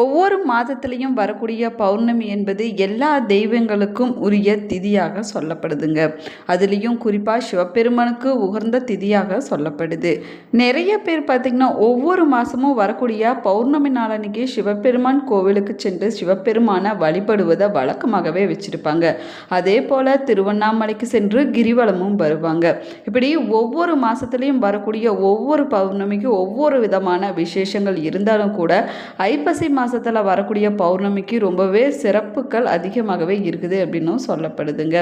ஒவ்வொரு மாதத்துலேயும் வரக்கூடிய பௌர்ணமி என்பது எல்லா தெய்வங்களுக்கும் உரிய திதியாக சொல்லப்படுதுங்க. அதுலேயும் குறிப்பாக சிவபெருமானுக்கு உகந்த திதியாக சொல்லப்படுது. நிறைய பேர் பார்த்திங்கன்னா ஒவ்வொரு மாதமும் வரக்கூடிய பௌர்ணமி நாளன்னைக்கு சிவபெருமான் கோவிலுக்கு சென்று சிவபெருமானை வழிபடுவதை வழக்கமாகவே வச்சுருப்பாங்க. அதே போல் திருவண்ணாமலைக்கு சென்று கிரிவலமும் வருவாங்க. இப்படி ஒவ்வொரு மாதத்துலேயும் வரக்கூடிய ஒவ்வொரு பௌர்ணமிக்கு ஒவ்வொரு விதமான விசேஷங்கள் இருந்தாலும் கூட ஐப்பசி மாதத்தில் வரக்கூடிய பௌர்ணமிக்கு ரொம்பவே சிறப்புகள் அதிகமாகவே இருக்குது அப்படின்னும் சொல்லப்படுதுங்க.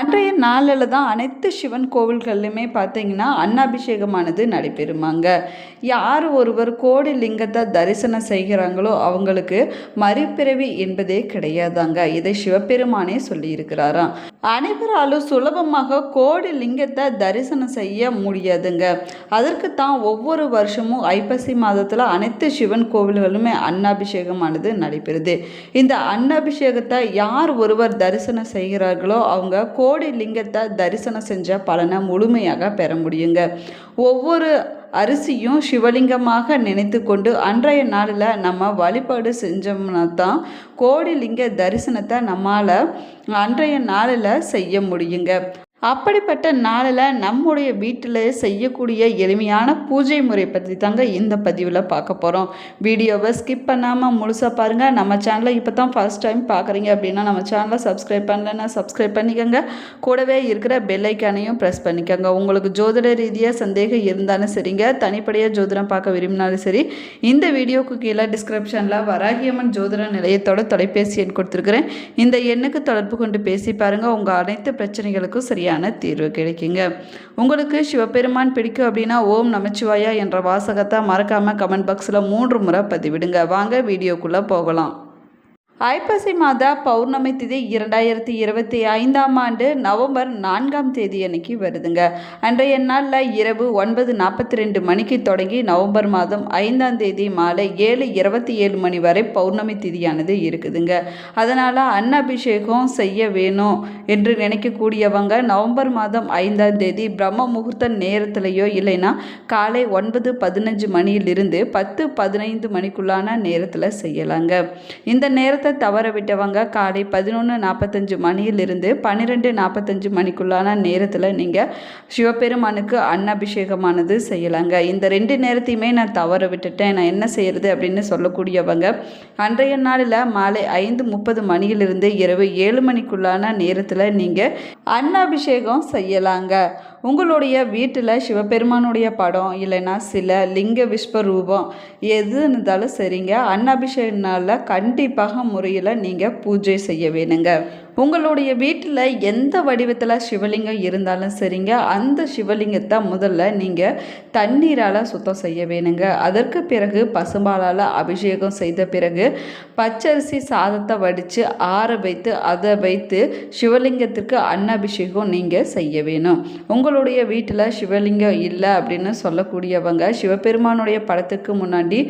அன்றைய நாளில் தான் அனைத்து சிவன் கோவில்கள்லையுமே பார்த்தீங்கன்னா அன்னாபிஷேகமானது நடைபெறுமாங்க. யார் ஒருவர் கோடி லிங்கத்தை தரிசனம் செய்கிறாங்களோ அவங்களுக்கு மறுபிறவி என்பதே கிடையாதாங்க. இதை சிவபெருமானே சொல்லியிருக்கிறாராம். அனைவராலும் சுலபமாக கோடி லிங்கத்தை தரிசனம் செய்ய முடியாதுங்க. அதற்கு தான் ஒவ்வொரு வருஷமும் ஐப்பசி மாதத்தில் அனைத்து சிவன் கோவில்களுமே அன்னாபிஷேகமானது நடைபெறுது. இந்த அன்னாபிஷேகத்தை யார் ஒருவர் தரிசனம் செய்கிறார்களோ அவங்க கோடி லிங்கத்தை தரிசனம் செஞ்ச பலனை முழுமையாக பெற முடியுங்க. ஒவ்வொரு அரிசியும் சிவலிங்கமாக நினைத்து கொண்டு அன்றைய நாளில் நம்ம வழிபாடு செஞ்சோம்னா தான் கோடி லிங்க தரிசனத்தை நம்மால் அன்றைய நாளில் செய்ய முடியுங்க. அப்படிப்பட்ட நாளில் நம்முடைய வீட்டில் செய்யக்கூடிய எளிமையான பூஜை முறை பற்றி தாங்க இந்த பதிவில் பார்க்க போகிறோம் வீடியோவை ஸ்கிப் பண்ணாமல் முழுசாக பாருங்கள் நம்ம சேனலை இப்போ தான் ஃபஸ்ட் டைம் பார்க்குறீங்க அப்படின்னா நம்ம சேனலை சப்ஸ்கிரைப் பண்ணலன்னா சப்ஸ்கிரைப் பண்ணிக்கோங்க. கூடவே இருக்கிற பெல்லைக்கானையும் ப்ரெஸ் பண்ணிக்கோங்க. உங்களுக்கு ஜோதிட ரீதியாக சந்தேகம் இருந்தாலும் சரிங்க. தனிப்படையாக ஜோதிடம் பார்க்க விரும்பினாலும் சரி இந்த வீடியோக்கு கீழே டிஸ்கிரிப்ஷனில் வராகியம்மன் ஜோதிட நிலையத்தோட தொலைபேசி எண் கொடுத்துருக்குறேன். இந்த எண்ணுக்கு தொடர்பு கொண்டு பேசி பாருங்கள் உங்கள் அனைத்து பிரச்சனைகளுக்கும் சரியான தீர்வு கிடைக்குங்க. உங்களுக்கு சிவபெருமான் பிடிக்கும் அப்படின்னா ஓம் நமச்சிவாயா என்ற வாசகத்தை மறக்காமல் கமெண்ட் பாக்ஸில் மூன்று முறை பதிவிடுங்க. வாங்க வீடியோக்குள்ளே போகலாம். ஐப்பசி மாத பௌர்ணமி திதி இரண்டாயிரத்தி இருபத்தி ஐந்தாம் ஆண்டு நவம்பர் நான்காம் தேதி அன்னைக்கு வருதுங்க. அன்றைய நாளில் இரவு ஒன்பது நாற்பத்தி ரெண்டு மணிக்கு தொடங்கி நவம்பர் மாதம் ஐந்தாம் தேதி மாலை ஏழு இருபத்தி ஏழு மணி வரை பௌர்ணமி திதியானது இருக்குதுங்க. அதனால் அன்னபிஷேகம் செய்ய வேணும் என்று நினைக்கக்கூடியவங்க நவம்பர் மாதம் ஐந்தாம் தேதி பிரம்ம முகூர்த்த நேரத்திலேயோ இல்லைன்னா காலை ஒன்பது பதினஞ்சு மணியிலிருந்து பத்து பதினைந்து மணிக்குள்ளான நேரத்தில் செய்யலாங்க. இந்த நேரத்தை தவற விட்டவங்க காலை பதினொன்று நாற்பத்தஞ்சு மணியிலிருந்து பன்னிரெண்டு நாற்பத்தஞ்சு மணிக்குள்ளான நேரத்தில் நீங்கள் சிவபெருமானுக்கு அன்னபிஷேகமானது செய்யலாங்க. இந்த ரெண்டு நேரத்தையுமே நான் தவற விட்டுட்டேன் நான் என்ன செய்கிறது அப்படின்னு சொல்லக்கூடியவங்க அன்றைய நாளில் மாலை ஐந்து முப்பது மணியிலிருந்து இரவு ஏழு மணிக்குள்ளான நேரத்தில் நீங்கள் அன்னாபிஷேகம் செய்யலாங்க. உங்களுடைய வீட்டில் சிவபெருமானுடைய படம் இல்லைன்னா சில லிங்க விஸ்வரூபம் எது இருந்தாலும் சரிங்க. அன்னாபிஷேக கண்டிப்பாக முறையில் நீங்கள் பூஜை செய்ய வேணுங்க. உங்களுடைய வீட்டில் எந்த வடிவத்தில் சிவலிங்கம் இருந்தாலும் சரிங்க. அந்த சிவலிங்கத்தை முதல்ல நீங்கள் தண்ணீரால் சுத்தம் செய்ய வேணுங்க. அதற்கு பிறகு பசும்பாலால் அபிஷேகம் செய்த பிறகு பச்சரிசி சாதத்தை வடித்து ஆற வைத்து அதை வைத்து சிவலிங்கத்திற்கு அன்னபிஷேகம் நீங்கள் செய்ய வேணும். உங்களுடைய வீட்டில் சிவலிங்கம் இல்லை அப்படின்னு சொல்லக்கூடியவங்க சிவபெருமானுடைய படத்துக்கு முன்னாடி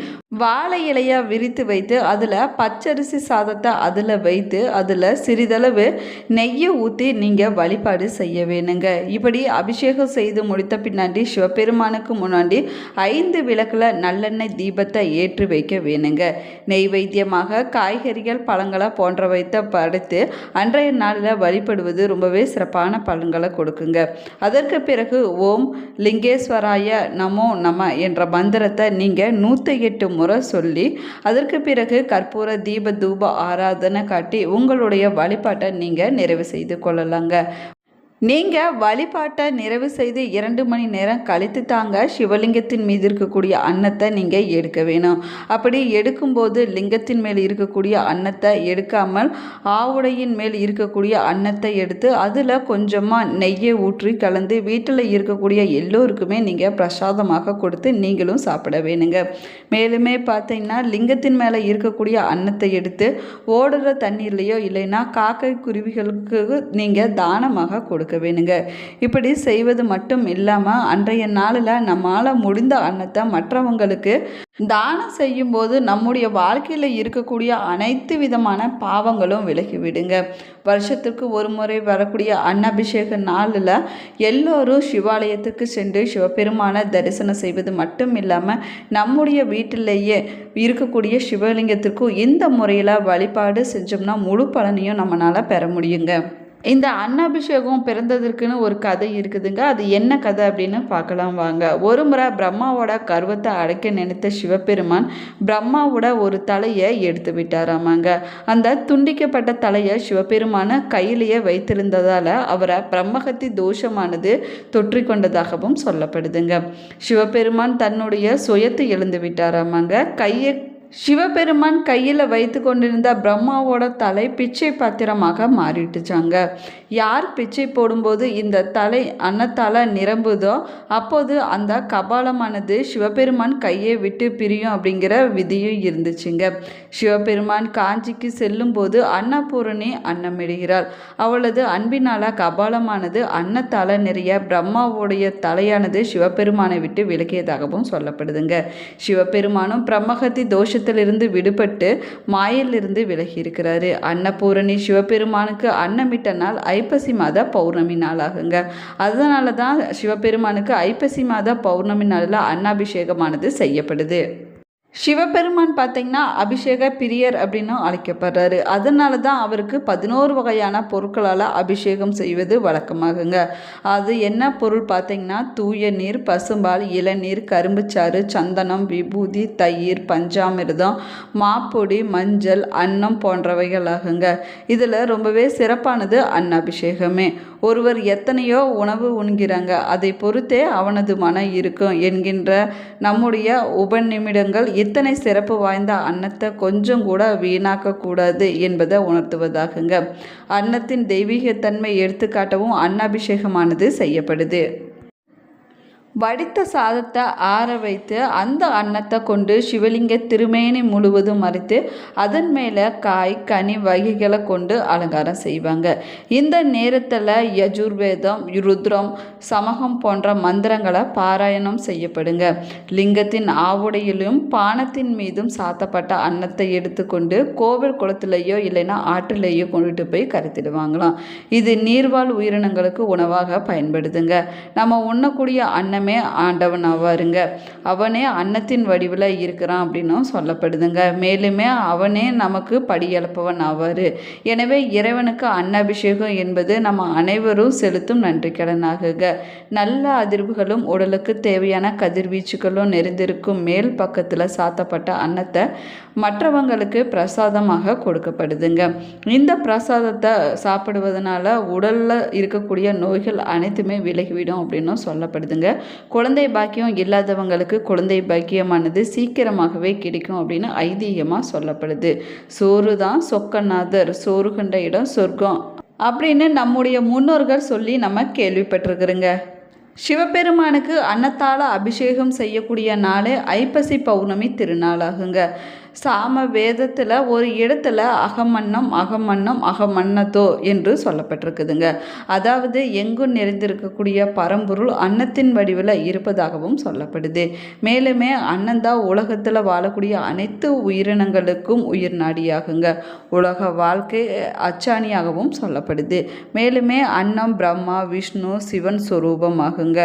வாழை இலையாக விரித்து வைத்து அதில் பச்சரிசி சாதத்தை அதில் வைத்து அதில் சிறிதளவு நெய்யை ஊற்றி நீங்கள் வழிபாடு செய்ய வேணுங்க. இப்படி அபிஷேகம் செய்து முடித்த பின்னாடி சிவபெருமானுக்கு முன்னாடி ஐந்து விளக்கில் நல்லெண்ணெய் தீபத்தை ஏற்றி வைக்க வேணுங்க. நெய்வேத்தியமாக காய்கறிகள் பழங்களை போன்றவைத்த படைத்து அன்றைய நாளில் வழிபடுவது ரொம்பவே சிறப்பான பலன்களை கொடுக்குங்க. அதற்கு பிறகு ஓம் லிங்கேஸ்வராய நமோ நம என்ற மந்திரத்தை நீங்கள் நூற்றி எட்டு முறை சொல்லி அதற்கு பிறகு கற்பூர தீப தூப ஆராதனை காட்டி உங்களுடைய வழிபாட்டை நீங்கள் நிறைவு செய்து கொள்ளலாங்க. நீங்கள் வழிபாட்டை நிறைவு செய்து இரண்டு மணி நேரம் கழித்து தாங்க சிவலிங்கத்தின் மீது இருக்கக்கூடிய அன்னத்தை நீங்கள் எடுக்க வேணும். அப்படி எடுக்கும்போது லிங்கத்தின் மேல் இருக்கக்கூடிய அன்னத்தை எடுக்காமல் ஆவுடையின் மேல் இருக்கக்கூடிய அன்னத்தை எடுத்து அதில் கொஞ்சமாக நெய்யை ஊற்றி கலந்து வீட்டில் இருக்கக்கூடிய எல்லோருக்குமே நீங்கள் பிரசாதமாக கொடுத்து நீங்களும் சாப்பிட வேணுங்க. மேலுமே பார்த்தீங்கன்னா லிங்கத்தின் மேலே இருக்கக்கூடிய அன்னத்தை எடுத்து ஓடுற தண்ணீர்லேயோ இல்லைன்னா காக்கை குருவிகளுக்கு நீங்கள் தானமாக கொடுக்க கொடுக்க வேணுங்க. இப்படி செய்வது மட்டும் இல்லாமல் அன்றைய நாளில் நம்மால் முடிந்த அன்னத்தை மற்றவங்களுக்கு தானம் செய்யும்போது நம்முடைய வாழ்க்கையில் இருக்கக்கூடிய அனைத்து விதமான பாவங்களும் விலகி விடுங்க. வருஷத்துக்கு ஒரு முறை வரக்கூடிய அன்னபிஷேக நாளில் எல்லோரும் சிவாலயத்துக்கு சென்று சிவபெருமான தரிசனம் செய்வது மட்டும் இல்லாமல் நம்முடைய வீட்டிலேயே இருக்கக்கூடிய சிவலிங்கத்திற்கும் இந்த முறையில் வழிபாடு செஞ்சோம்னா முழு பலனையும் நம்மளால் பெற முடியுங்க. இந்த அன்னாபிஷேகம் பிறந்ததற்குன்னு ஒரு கதை இருக்குதுங்க. அது என்ன கதை அப்படின்னு பார்க்கலாம் வாங்க. ஒரு முறை பிரம்மாவோட கர்வத்தை அடைக்க நினைத்த சிவபெருமான் பிரம்மாவோட ஒரு தலையை எடுத்து விட்டாராமாங்க. அந்த துண்டிக்கப்பட்ட தலையை சிவபெருமான கையிலேயே வைத்திருந்ததால் அவரை பிரம்மகத்தி தோஷமானது தொற்றிக்கொண்டதாகவும் சொல்லப்படுதுங்க. சிவபெருமான் தன்னுடைய சுயத்தை எழுந்து விட்டாராமாங்க. கையை சிவபெருமான் கையில் வைத்து கொண்டிருந்த பிரம்மாவோட தலை பிச்சை பாத்திரமாக மாறிட்டுச்சாங்க. யார் பிச்சை போடும்போது இந்த தலை அன்னத்தால் நிரம்புதோ அப்போது அந்த கபாலமானது சிவபெருமான் கையை விட்டு பிரியும் அப்படிங்கிற விதியும் இருந்துச்சுங்க. சிவபெருமான் காஞ்சிக்கு செல்லும்போது அன்னபூரணி அன்னமிடுகிறாள். அவளது அன்பினால கபாலமானது அன்னத்தால் நிறைய பிரம்மாவுடைய தலையானது சிவபெருமானை விட்டு விலகியதாகவும் சொல்லப்படுதுங்க. சிவபெருமானும் பிரம்மகத்தி தோஷ தோஷத்திலிருந்து விடுபட்டு மாயிலிருந்து விலகி இருக்கிறாரு அன்னபூரணி சிவபெருமானுக்கு அன்னமிட்ட நாள் ஐப்பசி மாத பௌர்ணமி நாளாகுங்க. அதனால தான் சிவபெருமானுக்கு ஐப்பசி மாத பௌர்ணமி நாளில் அன்னாபிஷேகமானது செய்யப்படுது. சிவபெருமான் பார்த்தீங்கன்னா அபிஷேக பிரியர் அப்படின்னும் அழைக்கப்படுறாரு. அதனால தான் அவருக்கு பதினோரு வகையான பொருட்களால் அபிஷேகம் செய்வது வழக்கமாகுங்க. அது என்ன பொருள் பார்த்தீங்கன்னா தூய நீர் பசும்பால் இளநீர் கரும்புச்சாறு சந்தனம் விபூதி தயிர் பஞ்சாமிர்தம் மாப்பொடி மஞ்சள் அன்னம் போன்றவைகள் ஆகுங்க இதில் ரொம்பவே சிறப்பானது அன்னபிஷேகமே. ஒருவர் எத்தனையோ உணவு உண்கிறாங்க அதை பொறுத்தே அவனது மனம் இருக்கும் என்கின்ற நம்முடைய உபநிமிடங்கள் இத்தனை சிறப்பு வாய்ந்த அன்னத்தை கொஞ்சம் கூட வீணாக்கக்கூடாது என்பதை உணர்த்துவதாகுங்க. அன்னத்தின் தெய்வீகத்தன்மை எடுத்துக்காட்டவும் அன்னாபிஷேகமானது செய்யப்படுது. வடித்த சாதத்தை ஆற வைத்து அந்த அன்னத்தை கொண்டு சிவலிங்க திருமேனி முழுவதும் மறைத்து அதன் மேலே காய் கனி வகைகளை கொண்டு அலங்காரம் செய்வாங்க. இந்த நேரத்தில் யஜுர்வேதம் ருத்ரம் சமகம் போன்ற மந்திரங்களை பாராயணம் செய்யப்படுங்க. லிங்கத்தின் ஆவுடையிலும் பானத்தின் மீதும் சாத்தப்பட்ட அன்னத்தை எடுத்துக்கொண்டு கோவில் குளத்திலேயோ இல்லைன்னா ஆற்றிலேயோ கொண்டுட்டு போய் கருத்திடுவாங்களாம். இது நீர்வாழ் உயிரினங்களுக்கு உணவாக பயன்படுதுங்க. நம்ம உண்ணக்கூடிய அன்னம் அன்னமே ஆண்டவன் ஆவாருங்க. அவனே அன்னத்தின் வடிவில் இருக்கிறான் அப்படின்னும் சொல்லப்படுதுங்க. மேலுமே அவனே நமக்கு படியளப்பவன் ஆவார். எனவே இறைவனுக்கு அன்னபிஷேகம் என்பது நம்ம அனைவரும் செலுத்தும் நன்றி கடனாகுக. நல்ல அதிர்வுகளும் உடலுக்கு தேவையான கதிர்வீச்சுகளும் நெறிந்திருக்கும் மேல் பக்கத்தில் சாத்தப்பட்ட அன்னத்தை மற்றவங்களுக்கு பிரசாதமாக கொடுக்கப்படுதுங்க. இந்த பிரசாதத்தை சாப்பிடுவதனால உடலில் இருக்கக்கூடிய நோய்கள் அனைத்துமே விலகிவிடும் அப்படின்னும் சொல்லப்படுதுங்க. குழந்தை பாக்கியம் இல்லாதவங்களுக்கு குழந்தை பாக்கியமானது சீக்கிரமாகவே கிடைக்கும் அப்படின்னு ஐதீகமாக சொல்லப்படுது. சோறு தான் சொக்கநாதர் சோறு கண்ட இடம் சொர்க்கம் அப்படின்னு நம்முடைய முன்னோர்கள் சொல்லி நம்ம கேள்விப்பட்டிருக்கிறோங்க. சிவபெருமானுக்கு அன்னத்தால் அபிஷேகம் செய்யக்கூடிய நாள் ஐப்பசி பௌர்ணமி திருநாளாகுங்க. சாம வேதத்தில் ஒரு இடத்துல அகமன்னம் அகமன்னம் அகமன்னத்தோ என்று சொல்லப்பட்டிருக்குதுங்க. அதாவது எங்கும் நிறைந்திருக்கக்கூடிய பரம்பொருள் அன்னத்தின் வடிவில் இருப்பதாகவும் சொல்லப்படுது. மேலுமே அன்னந்தான் உலகத்தில் வாழக்கூடிய அனைத்து உயிரினங்களுக்கும் உயிர் நாடியாகுங்க. உலக வாழ்க்கை அச்சாணியாகவும் சொல்லப்படுது. மேலுமே அன்னம் பிரம்மா விஷ்ணு சிவன் சுரூபமாகுங்க.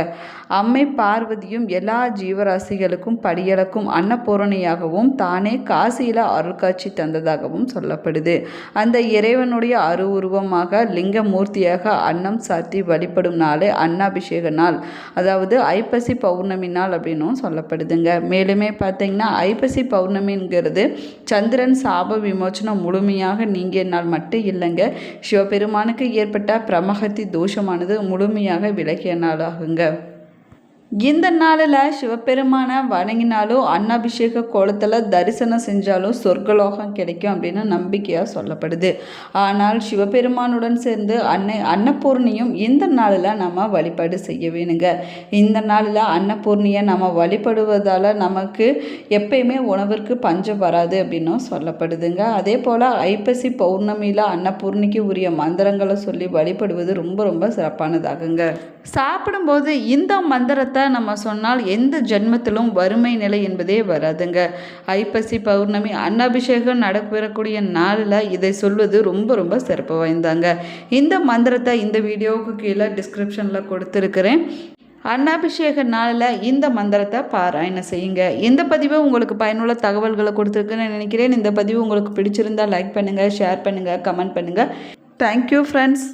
அம்மை பார்வதியும் எல்லா ஜீவராசிகளுக்கும் படியளக்கும் அன்னபூரணியாகவும் தானே காசியில் அருள்காட்சி தந்ததாகவும் சொல்லப்படுது. அந்த இறைவனுடைய அருவுருவமாக லிங்கமூர்த்தியாக அன்னம் சாத்தி வழிபடும் நாள் அன்னாபிஷேக நாள். அதாவது ஐப்பசி பௌர்ணமி நாள் அப்படின்னும் சொல்லப்படுதுங்க. மேலுமே பார்த்தீங்கன்னா ஐப்பசி பௌர்ணமிங்கிறது சந்திரன் சாப விமோச்சனம் முழுமையாக நீங்கிய நாள் மட்டும் இல்லைங்க. சிவபெருமானுக்கு ஏற்பட்ட பிரமகத்தி தோஷமானது முழுமையாக விலகிய நாளாகுங்க. இந்த நாளில் சிவபெருமானை வணங்கினாலும் அன்னாபிஷேக கோலத்தில் தரிசனம் செஞ்சாலும் சொர்க்கலோகம் கிடைக்கும் அப்படின்னு நம்பிக்கையாக சொல்லப்படுது. ஆனால் சிவபெருமானுடன் சேர்ந்து அன்னை அன்னபூர்ணியும் இந்த நாளில் நம்ம வழிபாடு செய்ய வேணுங்க இந்த நாளில் அன்னபூர்ணியை நம்ம வழிபடுவதால் நமக்கு எப்பயுமே உணவிற்கு பஞ்சம் வராது அப்படின்னும் சொல்லப்படுதுங்க. அதே போல் ஐப்பசி பௌர்ணமியில் அன்னபூர்ணிக்கு உரிய மந்திரங்களை சொல்லி வழிபடுவது ரொம்ப ரொம்ப சிறப்பானதாகுங்க. சாப்பிடும்போது இந்த மந்திரத்தை நம்ம சொன்னால் எந்த ஜென்மத்திலும் வறுமை நிலை என்பதே வராதுங்க. ஐப்பசி பௌர்ணமி அன்னாபிஷேகம் நடைபெறக்கூடிய நாளில் இதை சொல்வது ரொம்ப ரொம்ப சிறப்பு வாய்ந்தாங்க. இந்த மந்திரத்தை இந்த வீடியோவுக்கு கீழே டிஸ்கிரிப்ஷனில் கொடுத்துருக்கிறேன். அன்னாபிஷேக நாளில் இந்த மந்திரத்தை பாராயணம் செய்யுங்க. இந்த பதிவு உங்களுக்கு பயனுள்ள தகவல்களை கொடுத்துருக்குன்னு நினைக்கிறேன். இந்த பதிவு உங்களுக்கு பிடிச்சிருந்தா லைக் பண்ணுங்கள் ஷேர் பண்ணுங்கள் கமெண்ட் பண்ணுங்கள் தேங்க்யூ ஃப்ரெண்ட்ஸ்